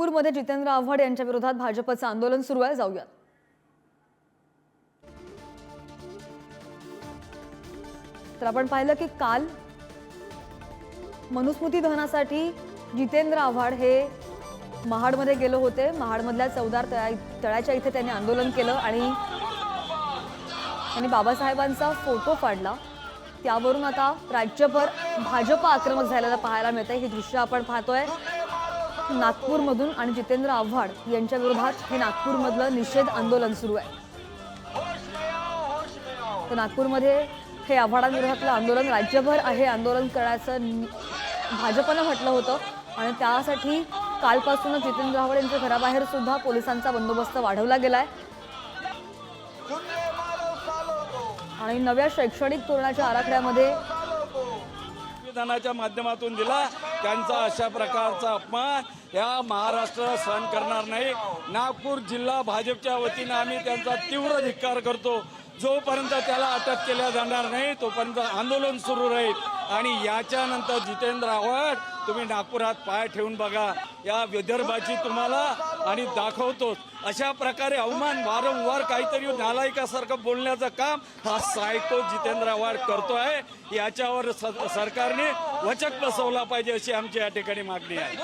नागपूरमध्ये जितेंद्र आव्हाड यांच्या विरोधात भाजपचं आंदोलन सुरू आहे. जाऊयात. तर आपण पाहिलं की काल मनुस्मृती दहनासाठी जितेंद्र आव्हाड हे महाडमध्ये गेलो होते. महाडमधल्या चौदार तळा तळ्याच्या इथे त्यांनी आंदोलन केलं आणि त्यांनी बाबासाहेबांचा फोटो फाडला. त्यावरून आता राज्यभर भाजप आक्रमक झालेलं पाहायला मिळतंय. हे दृश्य आपण पाहतोय. नागपूरमधून आणि जितेंद्र आव्हाड यांच्या विरोधात हे नागपूरमधलं निषेध आंदोलन सुरू आहे. तर नागपूरमध्ये हे आव्हाडांविरोधातलं आंदोलन राज्यभर आहे आंदोलन करण्याचं भाजपनं म्हटलं होतं आणि त्यासाठी कालपासूनच जितेंद्र आव्हाड यांच्या घराबाहेर सुद्धा पोलिसांचा बंदोबस्त वाढवला गेलाय. आणि नव्या शैक्षणिक धोरणाच्या आराखड्यामध्ये संविधानाच्या माध्यमातून दिला. त्यांचा अशा प्रकारचा अपमान या महाराष्ट्र सहन करणार नाही. नागपूर जिल्हा भाजपच्या वतीनं आम्ही त्यांचा तीव्र धिक्कार करतो. जोपर्यंत त्याला अटक केल्या जाणार नाही तोपर्यंत आंदोलन सुरू राहील. आणि याच्यानंतर जितेंद्र आव्हाड तुम्ही नागपुरात पाय ठेवून बघा. या विदर्भाची तुम्हाला आणि दाखवतोच. अशा प्रकारे अवमान वारंवार काहीतरी नालायकासारखं बोलण्याचं काम हा सायको जितेंद्र आव्हाड करतो आहे याच्यावर सरकारने वचक बसवला पाहिजे अशी आमची या ठिकाणी मागणी आहे.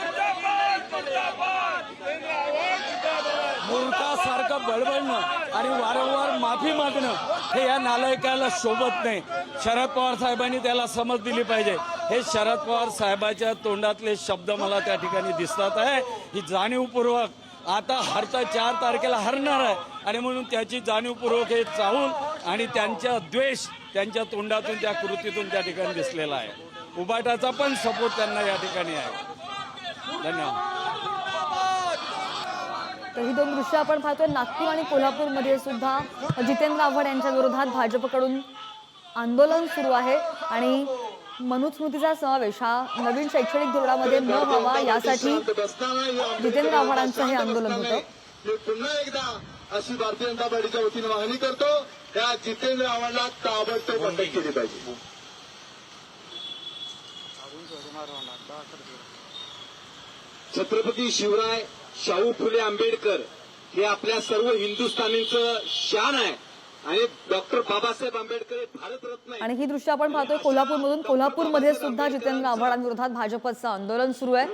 मूर्खासारखं बळबळणं आणि वारंवार माफी मागणं हे या नालायकाला शोभत नाही. शरद पवार साहेबांनी त्याला समज दिली पाहिजे. हे शरद पवार साहेबाच्या तोंडातले शब्द मला त्या ठिकाणी दिसतात आहे. ही जाणीवपूर्वक आता हरता चार तारखेला हरणार आहे. आणि म्हणून त्याची जाणीवपूर्वक हे चाहूल आणि त्यांचा द्वेष त्यांच्या तोंडातून त्या कृतीतून त्या ठिकाणी दिसलेला आहे. उबाटाचा पण सपोर्ट त्यांना या ठिकाणी आहे. धन्यवाद. तर ही दोन दृश्य आपण पाहतोय. नागपूर आणि कोल्हापूरमध्ये सुद्धा जितेंद्र आव्हाड यांच्या विरोधात भाजपकडून आंदोलन सुरू आहे. आणि मनुस्मृतीचा समावेश हा नवीन शैक्षणिक धोरणामध्ये न व्हावा यासाठी जितेंद्र आव्हाडांचं हे आंदोलन होतं. पुन्हा एकदा अशी भारतीय जनता पार्टीच्या वतीने मागणी करतो. त्या जितेंद्र आव्हाडला ताबडतोब अटक केली पाहिजे. छत्रपती शिवराय शाहू फुले आंबेडकर हे आपल्या सर्व हिंदुस्थानींचं शान आहे. आणि डॉक्टर बाबासाहेब आंबेडकर हे भारतरत्न आहे आणि ही दृश्य आपण पाहतोय कोल्हापूरमधून. कोल्हापूरमध्ये सुद्धा जितेंद्र आव्हाडांविरोधात भाजपचं आंदोलन सुरू आहे.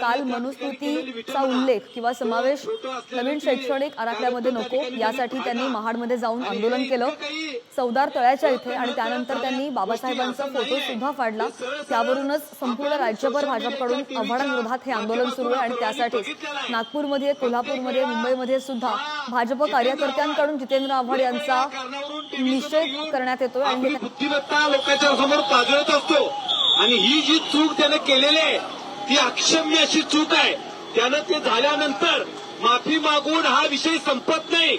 काल मनुस्मृतीचा उल्लेख किंवा समावेश नवीन शैक्षणिक आराखड्यामध्ये नको. यासाठी त्यांनी महाडमध्ये जाऊन आंदोलन केलं. चौदार तळ्याच्या इथे आणि त्यानंतर त्यांनी बाबासाहेबांचा फोटो सुद्धा फाडला. त्यावरूनच संपूर्ण राज्यभर भाजपकडून आव्हाडांविरोधात हे आंदोलन सुरू आहे आणि त्यासाठीच नागपूरमध्ये कोल्हापूरमध्ये मुंबईमध्ये सुद्धा भाजप कार्यकर्त्यांकडून जितेंद्र आव्हाड यांचा निषेध करण्यात येतोय आणि हे बुद्धिमत्ता लोकांच्या समोर पाजळत असतो. आणि ही जी चूक त्याने केलेली आहे ती अक्षम्य अशी चूक आहे. त्यानं ते झाल्यानंतर माफी मागून हा विषय संपत नाही.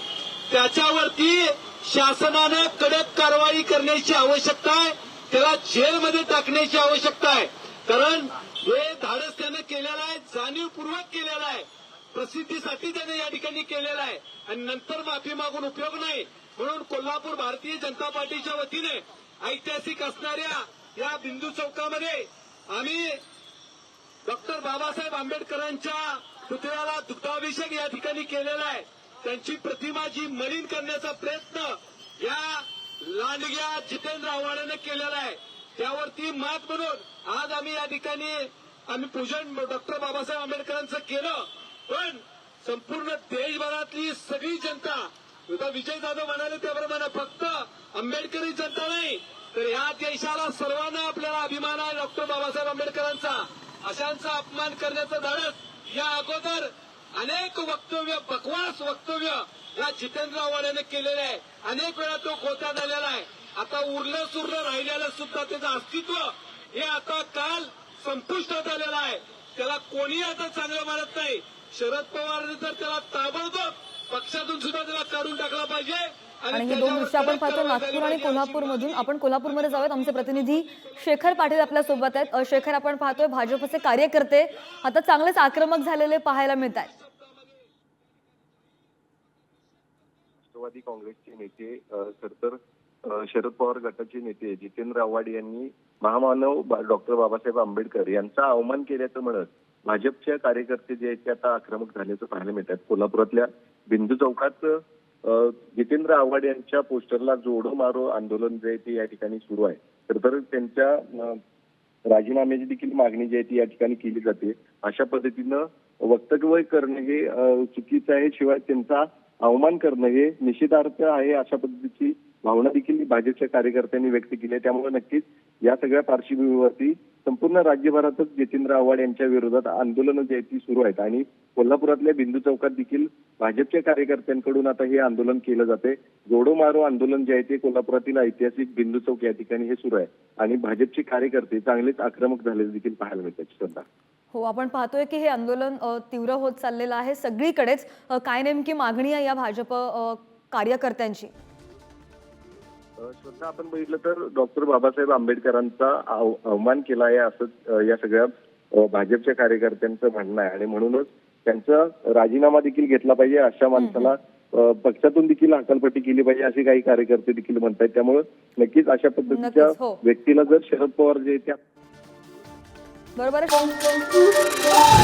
त्याच्यावरती शासनानं कडक कारवाई करण्याची आवश्यकता आहे. त्याला जेलमध्ये टाकण्याची आवश्यकता आहे. कारण हे धाडस त्यानं केलेलं आहे जाणीवपूर्वक केलेलं आहे. प्रसिद्धीसाठी त्याने या ठिकाणी केलेला आहे. आणि नंतर माफी मागून उपयोग नाही. म्हणून कोल्हापूर भारतीय जनता पार्टीच्या वतीने ऐतिहासिक असणाऱ्या या बिंदू चौकामध्ये आम्ही डॉक्टर बाबासाहेब आंबेडकरांच्या पुतळ्याला दुग्धाभिषेक या ठिकाणी केलेला आहे. त्यांची प्रतिमा जी मलिन करण्याचा प्रयत्न या लांडग्या जितेंद्र आव्हाडानं केलेला आहे. त्यावरती मात म्हणून आज आम्ही या ठिकाणी आम्ही पूजन डॉक्टर बाबासाहेब आंबेडकरांचं केलं. पण संपूर्ण देशभरातली सगळी जनता आता विजय जाधव म्हणाले त्याप्रमाणे फक्त आंबेडकरी जनता नाही तर या देशाला सर्वांना आपल्याला अभिमान आहे डॉक्टर बाबासाहेब आंबेडकरांचा. अशांचा अपमान करण्याचं धाडस या अगोदर अनेक वक्तव्य बकवास वक्तव्य या जितेंद्र आव्हाडाने केलेले आहे. अनेक वेळा तो गोत्यात आलेला आहे. आता उरलं सुरलं राहिलेलं सुद्धा त्याचं अस्तित्व हे आता काल संपुष्टात आलेलं आहे. त्याला कोणी आता चांगलं मानत नाही. शरद पवारने तर त्याला ताबडतोब पक्षातून सुद्धा त्याला काढून टाकला पाहिजे आणि हे दोन दृश्य आपण पाहतो नागपूर आणि कोल्हापूरमधून. आपण कोल्हापूरमध्ये जाऊयात. आमचे प्रतिनिधी शेखर पाटील आपल्यासोबत आहेत शेखर आपण पाहतोय भाजपचे कार्यकर्ते आता चांगलेच आक्रमक झालेले पाहायला मिळत आहेत राष्ट्रवादी काँग्रेसचे नेते खर तर शरद पवार गटाचे नेते जितेंद्र आव्हाड यांनी महामानव डॉक्टर बाबासाहेब आंबेडकर यांचा अवमान केल्याचं म्हणत भाजपच्या कार्यकर्ते जे आहेत ते आता आक्रमक झाल्याचं पाहायला मिळतात. कोल्हापुरातल्या बिंदू चौकात जितेंद्र आव्हाड यांच्या पोस्टरला जोडो मारो आंदोलन जे आहे ते या ठिकाणी सुरू आहे. तर तर त्यांच्या राजीनाम्याची देखील मागणी जी आहे ती या ठिकाणी केली जाते. अशा पद्धतीनं वक्तव्य करणं हे चुकीचं आहे. शिवाय त्यांचा अवमान करणं हे निषेधार्थ आहे अशा पद्धतीची भावना देखील भाजपच्या कार्यकर्त्यांनी व्यक्त केली आहे. त्यामुळे नक्कीच या सगळ्या पार्श्वभूमीवरती संपूर्ण राज्यभरातच जितेंद्र आव्हाड यांच्या विरोधात आंदोलनं जी आहेत ती सुरू आहेत. आणि कोल्हापुरातल्या बिंदू चौकात देखील भाजपच्या कार्यकर्त्यांकडून आता हे आंदोलन केलं जाते जोडो मारो आंदोलन जे आहे ते कोल्हापुरातील ऐतिहासिक बिंदू चौक या ठिकाणी हे सुरू आहे. आणि भाजपचे कार्यकर्ते चांगलेच आक्रमक झालेले देखील पाहायला मिळतात. श्रद्धा हो आपण पाहतोय की हे आंदोलन तीव्र होत चाललेलं आहे. सगळीकडेच काय नेमकी मागणी आहे या भाजप कार्यकर्त्यांची? श्रद्धा आपण बघितलं तर डॉक्टर बाबासाहेब आंबेडकरांचा अव- अवमान केला आहे असं या सगळ्या भाजपच्या कार्यकर्त्यांचं म्हणणं आहे. आणि म्हणूनच त्यांचा राजीनामा देखील घेतला पाहिजे अशा माणसाला पक्षातून देखील हकालपट्टी केली पाहिजे असे काही कार्यकर्ते देखील म्हणतात त्यामुळे नक्कीच अशा पद्धतीच्या हो. व्यक्तीला जर शरद पवार जे त्या बरोबर आहे